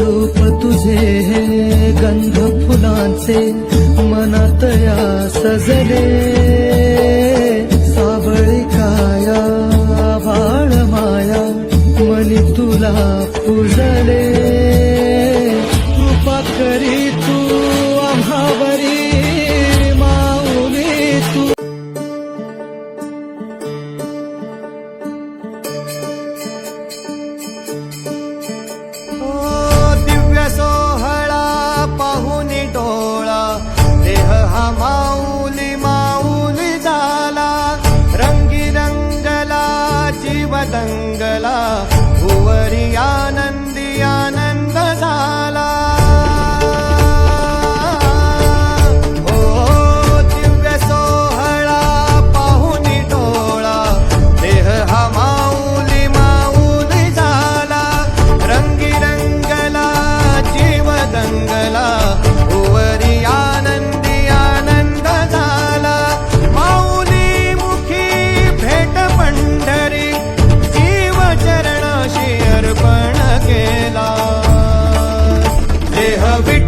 रूप तुझे गंध फुलांचे मनातया सजले। साबळी काया वाळ माया मनी तुला पुजले। হবে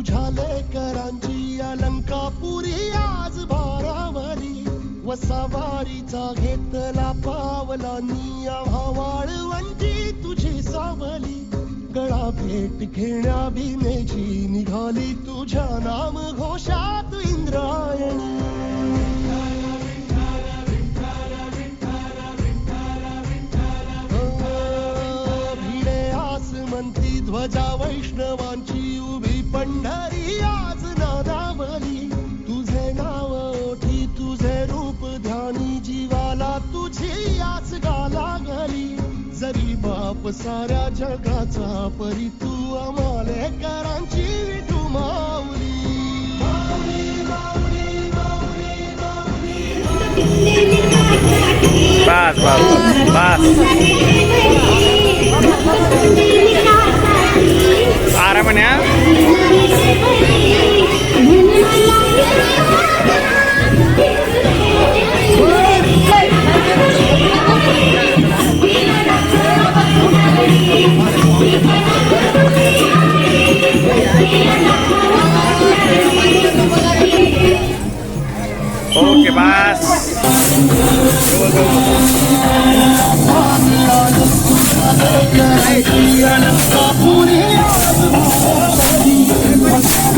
तुझ्या लेकरांची अलंकापुरी आज बारावरी वसावारीचा घेतला पावलांनी निया वाळवंटी तुझी सावली. गळा भेट घेण्या भीमेची निघाली तुझ्या नाम घोषात इंद्रायणी. भिडे आसमंती ध्वजा वैष्णवांची पंढरी आज नादावली. तुझे नाव ओठी तुझे रूप ध्यानी जीवाला तुझी आज गाला गली जरी बाप साऱ्या जगाचा परी तू आम्हाले करांची विठू माऊली. माऊली माऊली माऊली माऊली बस Oh, bus.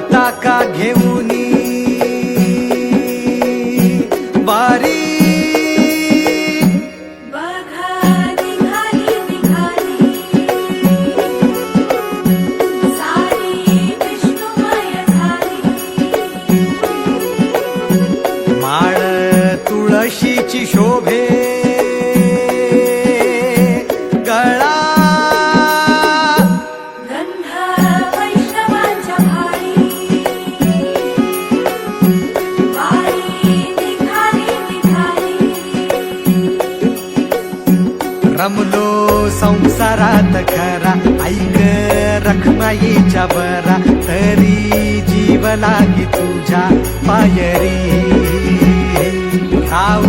पताका घेऊनी. बारी लागी तुझ्या पायरी. धाव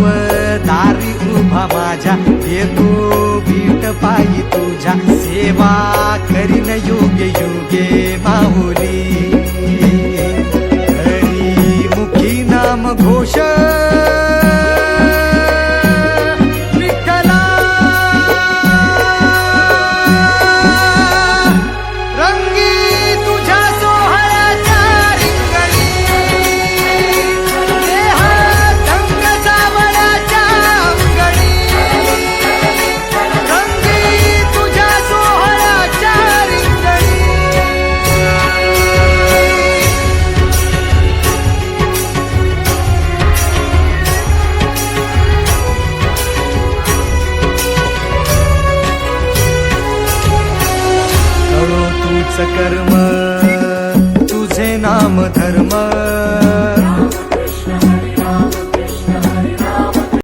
दारी उभा माझ्या येतो बीट पायी तुझ्या. सेवा करीन योग्य